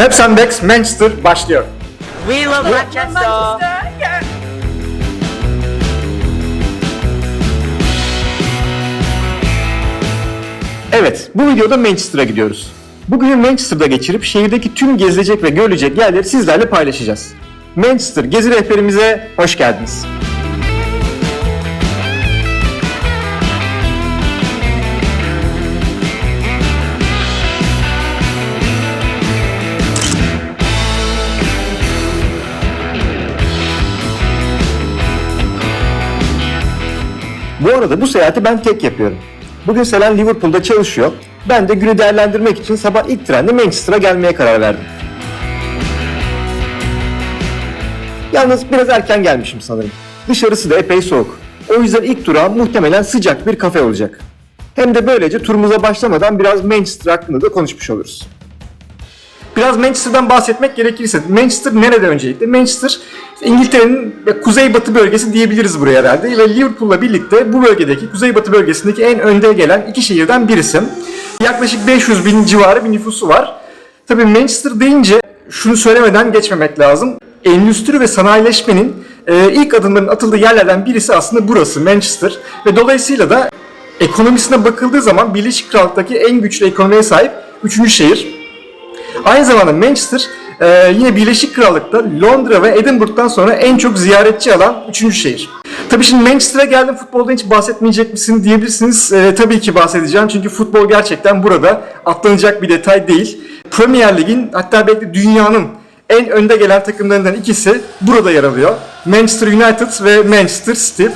Maps and Backs Manchester başlıyor. We love Manchester. Evet, bu videoda Manchester'a gidiyoruz. Bugünü Manchester'da geçirip şehirdeki tüm gezilecek ve görülecek yerleri sizlerle paylaşacağız. Manchester gezi rehberimize hoş geldiniz. Bu arada bu seyahati ben tek yapıyorum. Bugün Selen Liverpool'da çalışıyor. Ben de günü değerlendirmek için sabah ilk trenle Manchester'a gelmeye karar verdim. Yalnız biraz erken gelmişim sanırım. Dışarısı da epey soğuk. O yüzden ilk durağım muhtemelen sıcak bir kafe olacak. Hem de böylece turumuza başlamadan biraz Manchester hakkında da konuşmuş oluruz. Biraz Manchester'dan bahsetmek gerekirse, Manchester nerede öncelikle? Manchester İngiltere'nin kuzeybatı bölgesi diyebiliriz buraya herhalde ve Liverpool'la birlikte bu bölgedeki kuzeybatı bölgesindeki en önde gelen iki şehirden birisi. Yaklaşık 500 bin civarı bir nüfusu var. Tabii Manchester deyince şunu söylemeden geçmemek lazım. Endüstri ve sanayileşmenin e, ilk adımların atıldığı yerlerden birisi aslında burası Manchester ve dolayısıyla da ekonomisine bakıldığı zaman Birleşik Krallık'taki en güçlü ekonomiye sahip üçüncü şehir. Aynı zamanda Manchester e, yine Birleşik Krallık'ta Londra ve Edinburgh'dan sonra en çok ziyaretçi alan üçüncü şehir. Tabii şimdi Manchester'a geldim futboldan hiç bahsetmeyecek misin diyebilirsiniz. E, tabii ki bahsedeceğim çünkü futbol gerçekten burada atlanacak bir detay değil. Premier Lig'in hatta belki dünyanın en önde gelen takımlarından ikisi burada yer alıyor. Manchester United ve Manchester City.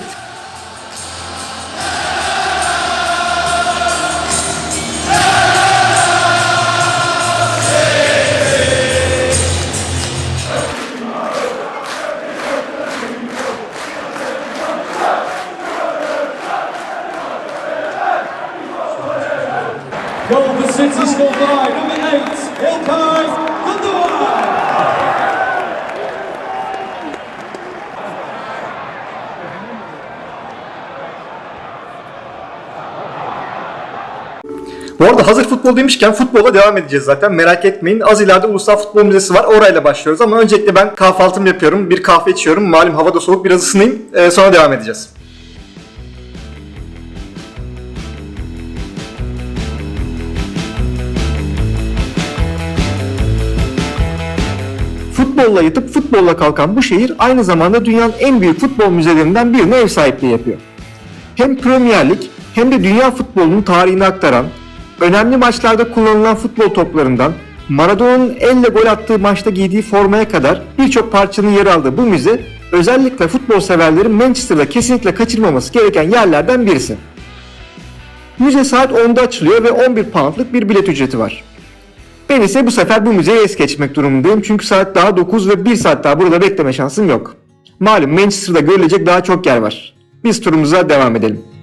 Bu arada hazır futbol demişken futbola devam edeceğiz zaten merak etmeyin. Az ileride Ulusal Futbol Müzesi var orayla başlıyoruz ama öncelikle ben kahvaltımı yapıyorum. Bir kahve içiyorum. Malum havada soğuk biraz ısınayım. Ee, sonra devam edeceğiz. Futbolla yatıp futbolla kalkan bu şehir aynı zamanda dünyanın en büyük futbol müzelerinden birine ev sahipliği yapıyor hem Premier Lig hem de dünya futbolunun tarihini aktaran, önemli maçlarda kullanılan futbol toplarından Maradona'nın elle gol attığı maçta giydiği formaya kadar birçok parçanın yer aldığı bu müze özellikle futbol severlerin Manchester'da kesinlikle kaçırmaması gereken yerlerden birisi. Müze saat 10'da açılıyor ve 11 poundluk bir bilet ücreti var. Ben ise bu sefer bu müzeye es geçmek durumundayım çünkü saat daha 9 ve 1 saat daha burada bekleme şansım yok. Malum Manchester'da görülecek daha çok yer var. Biz turumuza devam edelim.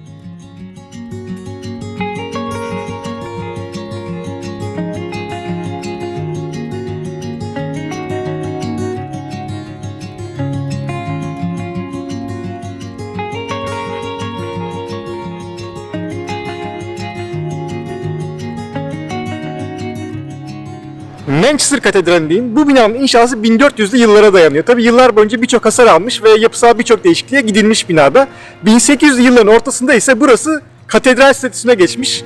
Manchester Katedrali'ndeyim. Bu binanın inşası 1400'lü yıllara dayanıyor. Tabi yıllar boyunca birçok hasar almış ve yapısal birçok değişikliğe gidilmiş binada. 1800'lü yılların ortasında ise burası katedral statüsüne geçmiş.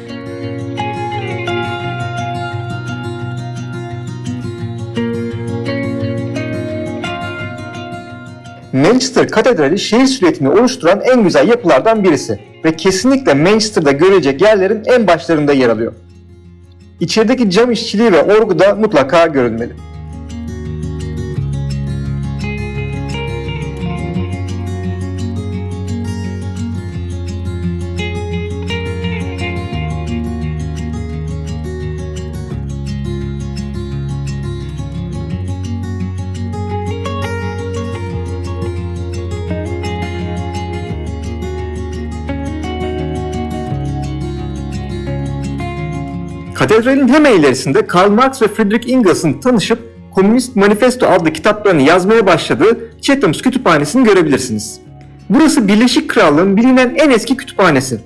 Manchester Katedrali şehir silüetini oluşturan en güzel yapılardan birisi ve kesinlikle Manchester'da görecek yerlerin en başlarında yer alıyor. İçerideki cam işçiliği ve orgu da mutlaka görülmeli. Katedralin hemen ilerisinde Karl Marx ve Friedrich Engels'ın tanışıp Komünist Manifesto adlı kitaplarını yazmaya başladığı Chatham's Kütüphanesi'ni görebilirsiniz. Burası Birleşik Krallığın bilinen en eski kütüphanesi.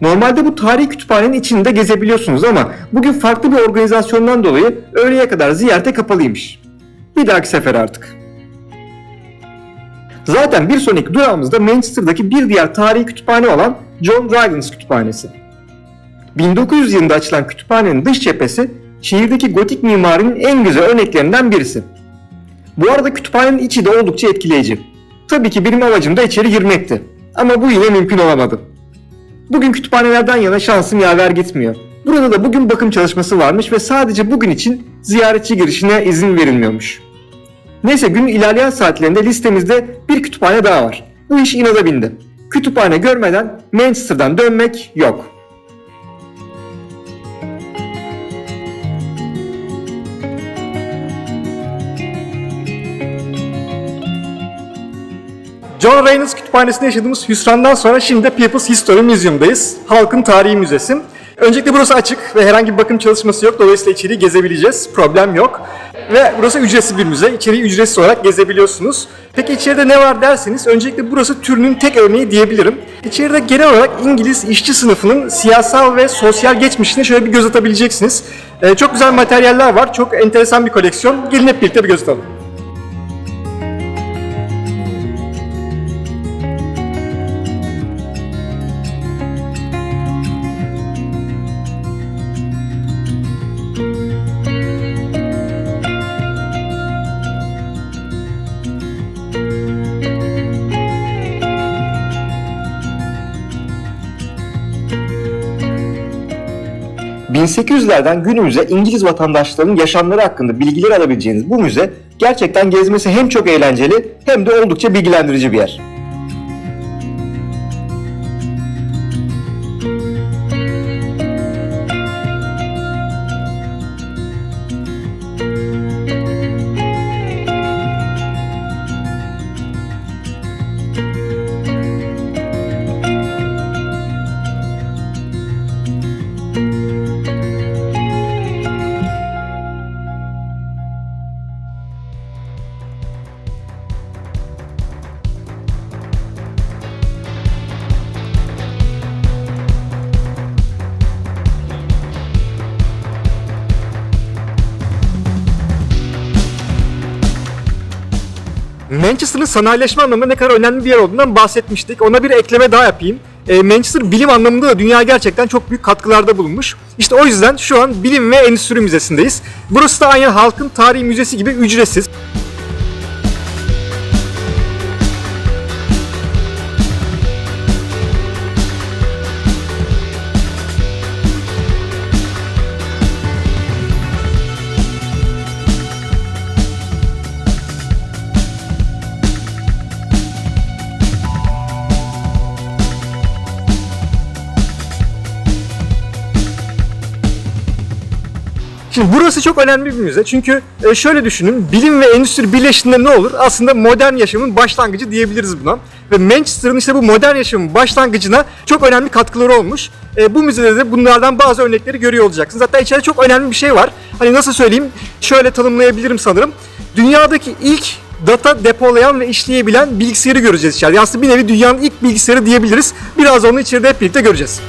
Normalde bu tarihi kütüphanenin içinde gezebiliyorsunuz ama bugün farklı bir organizasyondan dolayı öğleye kadar ziyarete kapalıymış. Bir dahaki sefer artık. Zaten bir sonraki durağımızda Manchester'daki bir diğer tarihi kütüphane olan John Dryden's Kütüphanesi. 1900 yılında açılan kütüphanenin dış cephesi şehirdeki gotik mimarinin en güzel örneklerinden birisi. Bu arada kütüphanenin içi de oldukça etkileyici. Tabii ki benim amacım da içeri girmekti. Ama bu yine mümkün olamadı. Bugün kütüphanelerden yana şansım yaver gitmiyor. Burada da bugün bakım çalışması varmış ve sadece bugün için ziyaretçi girişine izin verilmiyormuş. Neyse günün ilerleyen saatlerinde listemizde bir kütüphane daha var. Bu iş inada bindi. Kütüphane görmeden Manchester'dan dönmek yok. John Reynolds Kütüphanesi'nde yaşadığımız hüsrandan sonra şimdi de People's History Museum'dayız. Halkın Tarihi Müzesi. Öncelikle burası açık ve herhangi bir bakım çalışması yok. Dolayısıyla içeriği gezebileceğiz. Problem yok. Ve burası ücretsiz bir müze. İçeriği ücretsiz olarak gezebiliyorsunuz. Peki içeride ne var derseniz öncelikle burası türünün tek örneği diyebilirim. İçeride genel olarak İngiliz işçi sınıfının siyasal ve sosyal geçmişine şöyle bir göz atabileceksiniz. Ee, çok güzel materyaller var. Çok enteresan bir koleksiyon. Gelin hep birlikte bir göz atalım. ...1800'lerden günümüze İngiliz vatandaşlarının yaşamları hakkında bilgiler alabileceğiniz bu müze... ...gerçekten gezmesi hem çok eğlenceli hem de oldukça bilgilendirici bir yer. Manchester'ın sanayileşme anlamında ne kadar önemli bir yer olduğundan bahsetmiştik. Ona bir ekleme daha yapayım. E, Manchester bilim anlamında da dünya gerçekten çok büyük katkılarda bulunmuş. İşte o yüzden şu an Bilim ve Endüstri Müzesi'ndeyiz. Burası da aynı halkın tarihi müzesi gibi ücretsiz. Şimdi burası çok önemli bir müze çünkü e, şöyle düşünün bilim ve endüstri birleştiğinde ne olur? Aslında modern yaşamın başlangıcı diyebiliriz buna. Ve Manchester'ın işte bu modern yaşamın başlangıcına çok önemli katkıları olmuş. E, bu müzede de bunlardan bazı örnekleri görüyor olacaksınız. Hatta içeride çok önemli bir şey var. Hani nasıl söyleyeyim? Şöyle tanımlayabilirim sanırım. Dünyadaki ilk data depolayan ve işleyebilen bilgisayarı göreceğiz içeride. Aslında bir nevi dünyanın ilk bilgisayarı diyebiliriz. Biraz onu içeride hep birlikte göreceğiz.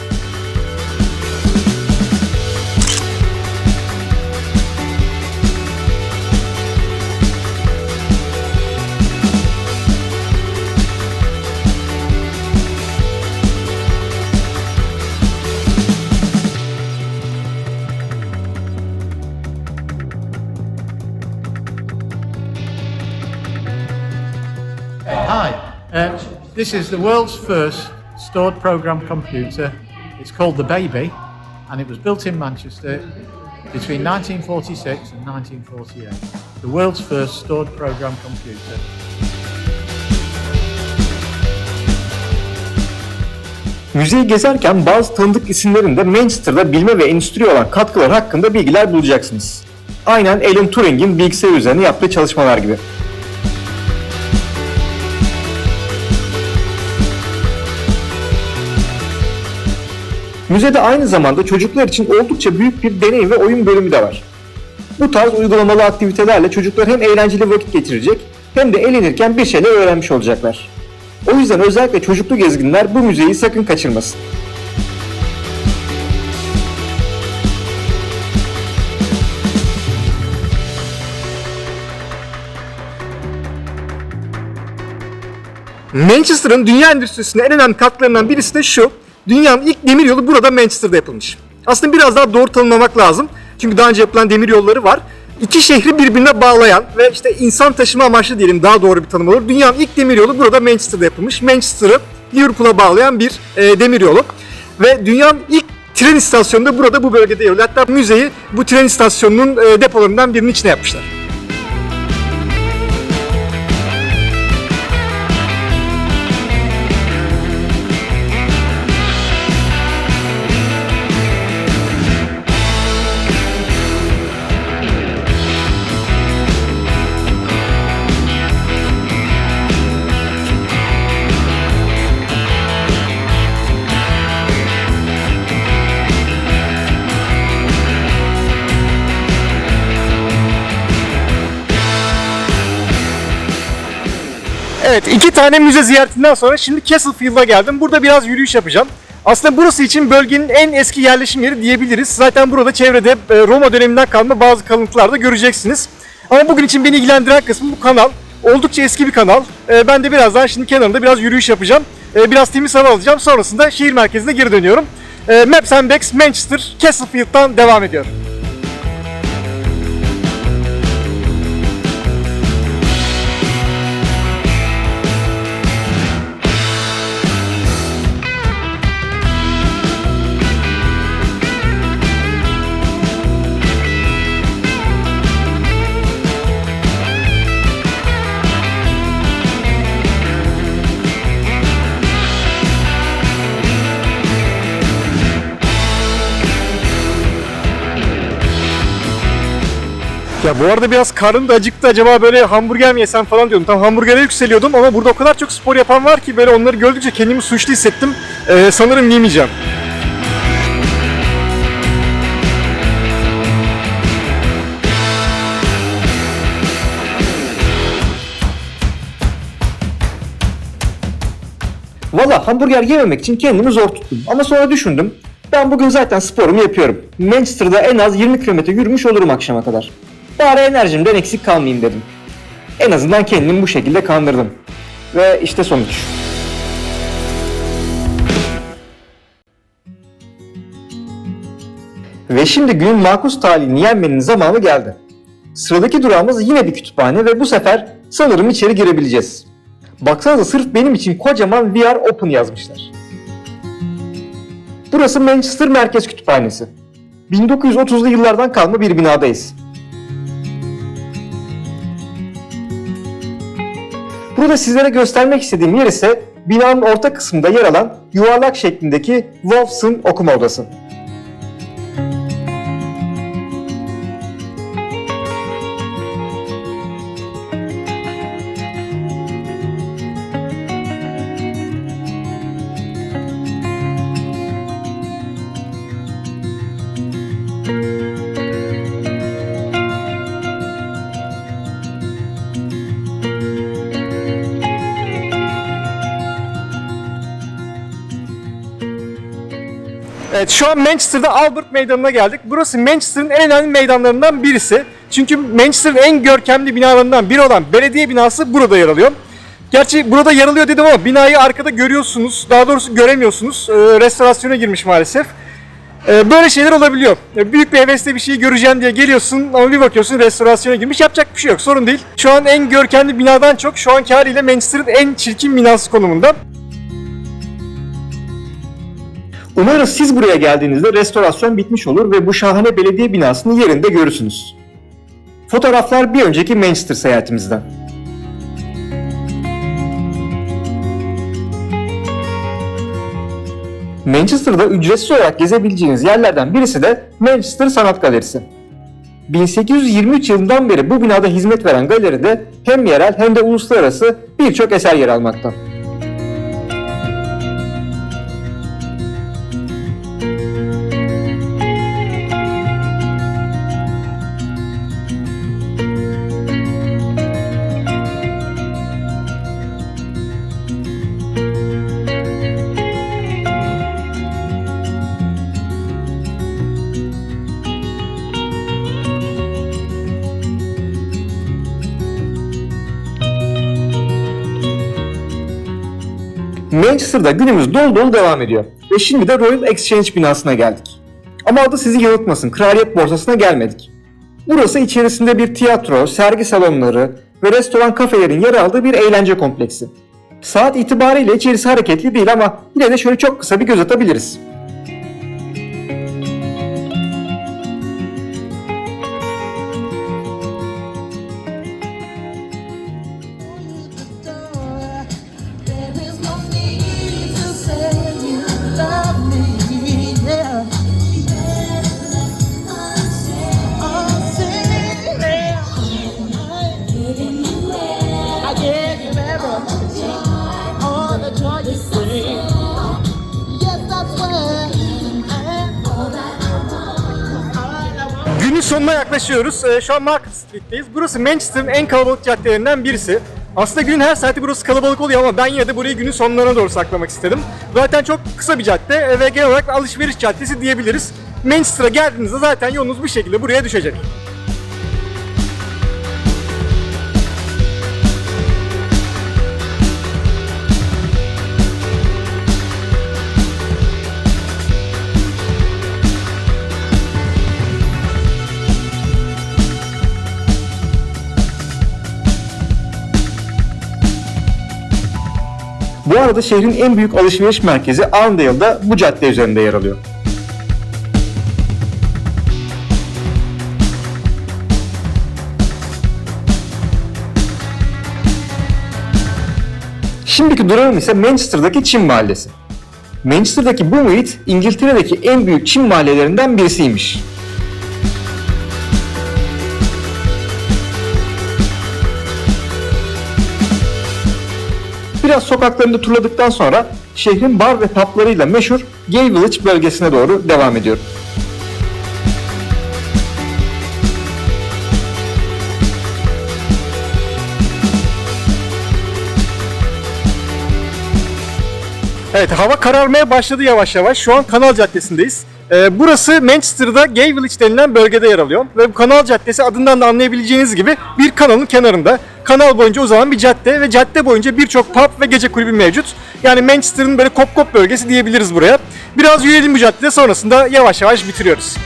This is the world's first stored program computer. It's called the Baby, and it was built in Manchester between 1946 and 1948. The world's first stored program computer. Müzeyi gezerken bazı tanıdık isimlerin de Manchester'da bilme ve endüstri olan katkılar hakkında bilgiler bulacaksınız. Aynen Alan Turing'in bilgisayar üzerine yaptığı çalışmalar gibi. Müzede aynı zamanda çocuklar için oldukça büyük bir deney ve oyun bölümü de var. Bu tarz uygulamalı aktivitelerle çocuklar hem eğlenceli vakit geçirecek hem de eğlenirken bir şeyler öğrenmiş olacaklar. O yüzden özellikle çocuklu gezginler bu müzeyi sakın kaçırmasın. Manchester'ın dünya endüstrisine en önemli katkılarından birisi de şu. Dünyanın ilk demir yolu burada Manchester'da yapılmış. Aslında biraz daha doğru tanımlamak lazım. Çünkü daha önce yapılan demir yolları var. İki şehri birbirine bağlayan ve işte insan taşıma amaçlı diyelim daha doğru bir tanım olur. Dünyanın ilk demir yolu burada Manchester'da yapılmış. Manchester'ı Liverpool'a bağlayan bir e, demir yolu. Ve dünyanın ilk tren istasyonu da burada bu bölgede yer. Hatta müzeyi bu tren istasyonunun e, depolarından birinin içine yapmışlar. Evet iki tane müze ziyaretinden sonra şimdi Castlefields'a geldim. Burada biraz yürüyüş yapacağım. Aslında burası için bölgenin en eski yerleşim yeri diyebiliriz. Zaten burada çevrede e, Roma döneminden kalma bazı kalıntılar da göreceksiniz. Ama bugün için beni ilgilendiren kısmı bu kanal. Oldukça eski bir kanal. E, Ben de birazdan şimdi kenarında biraz yürüyüş yapacağım. E, Biraz temiz hava alacağım. Sonrasında şehir merkezine geri dönüyorum. Maps and Bags Manchester Castlefield'dan devam ediyorum. Ya bu arada biraz karnım da acıktı. Acaba böyle hamburger mi yesem falan diyordum. Tam hamburgere yükseliyordum ama burada o kadar çok spor yapan var ki böyle onları gördükçe kendimi suçlu hissettim. Ee, sanırım yemeyeceğim. Valla hamburger yememek için kendimi zor tuttum. Ama sonra düşündüm. Ben bugün zaten sporumu yapıyorum. Manchester'da en az 20 kilometre yürümüş olurum akşama kadar. Bari enerjimden eksik kalmayayım dedim. En azından kendimi bu şekilde kandırdım. Ve işte sonuç. Ve şimdi günün makus talihini yenmenin zamanı geldi. Sıradaki durağımız yine bir kütüphane ve bu sefer sanırım içeri girebileceğiz. Baksanıza sırf benim için kocaman VR Open yazmışlar. Burası Manchester Merkez Kütüphanesi. 1930'lu yıllardan kalma bir binadayız. Burada sizlere göstermek istediğim yer ise binanın orta kısmında yer alan yuvarlak şeklindeki Wolfson okuma odası. Evet şu an Manchester'da Albert Meydanı'na geldik. Burası Manchester'ın en önemli meydanlarından birisi. Çünkü Manchester'ın en görkemli binalarından biri olan belediye binası burada yer alıyor. Gerçi burada yer alıyor dedim ama binayı arkada görüyorsunuz. Daha doğrusu göremiyorsunuz. Ee, restorasyona girmiş maalesef. Ee, böyle şeyler olabiliyor. Ee, Büyük bir hevesle bir şeyi göreceğim diye geliyorsun ama bir bakıyorsun restorasyona girmiş. Yapacak bir şey yok. Sorun değil. Şu an en görkemli binadan çok şu anki haliyle Manchester'ın en çirkin binası konumunda. Umarız siz buraya geldiğinizde restorasyon bitmiş olur ve bu şahane belediye binasını yerinde görürsünüz. Fotoğraflar bir önceki Manchester seyahatimizden. Manchester'da ücretsiz olarak gezebileceğiniz yerlerden birisi de Manchester Sanat Galerisi. 1823 yılından beri bu binada hizmet veren galeride hem yerel hem de uluslararası birçok eser yer almakta. Manchester'da günümüz dolu dolu devam ediyor. Ve şimdi de Royal Exchange binasına geldik. Ama adı sizi yanıltmasın, kraliyet borsasına gelmedik. Burası içerisinde bir tiyatro, sergi salonları ve restoran kafelerin yer aldığı bir eğlence kompleksi. Saat itibariyle içerisi hareketli değil ama yine de şöyle çok kısa bir göz atabiliriz. Yaklaşıyoruz. Ee, şu an Market Street'teyiz. Burası Manchester'ın en kalabalık caddelerinden birisi. Aslında günün her saati burası kalabalık oluyor ama ben yine de burayı günün sonlarına doğru saklamak istedim. Zaten çok kısa bir cadde e, ve genel olarak alışveriş caddesi diyebiliriz. Manchester'a geldiğinizde zaten yolunuz bir şekilde buraya düşecek. Bu arada şehrin en büyük alışveriş merkezi Arndale'da bu cadde üzerinde yer alıyor. Şimdiki durağım ise Manchester'daki Çin Mahallesi. Manchester'daki bu muhit İngiltere'deki en büyük Çin mahallelerinden birisiymiş. Biraz sokaklarında turladıktan sonra şehrin bar ve publarıyla meşhur Gay Village bölgesine doğru devam ediyorum. Evet hava kararmaya başladı yavaş yavaş. Şu an Kanal Caddesi'ndeyiz. Ee, burası Manchester'da Gay Village denilen bölgede yer alıyor. Ve bu Kanal Caddesi adından da anlayabileceğiniz gibi bir kanalın kenarında. Kanal boyunca uzanan bir cadde ve cadde boyunca birçok pub ve gece kulübü mevcut. Yani Manchester'ın böyle kop kop bölgesi diyebiliriz buraya. Biraz yürüyelim bu caddede sonrasında yavaş yavaş bitiriyoruz.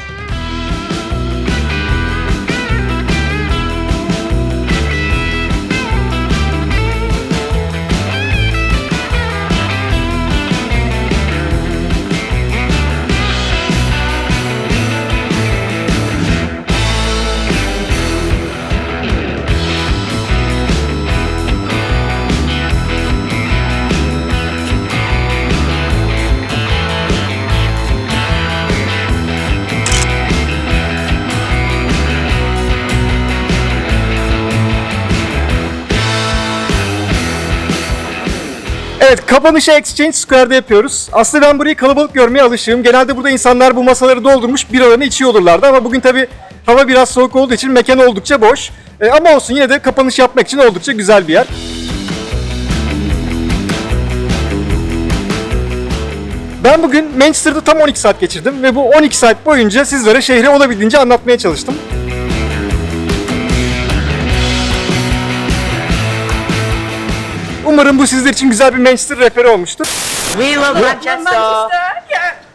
Kapanışı Exchange Square'da yapıyoruz. Aslında ben burayı kalabalık görmeye alışığım. Genelde burada insanlar bu masaları doldurmuş biralarını içiyor olurlardı ama bugün tabi hava biraz soğuk olduğu için mekan oldukça boş. E, ama olsun yine de kapanış yapmak için oldukça güzel bir yer. Ben bugün Manchester'da tam 12 saat geçirdim ve bu 12 saat boyunca sizlere şehri olabildiğince anlatmaya çalıştım. Umarım bu sizler için güzel bir Manchester rehberi olmuştur. We love Manchester. Manchester. Yeah.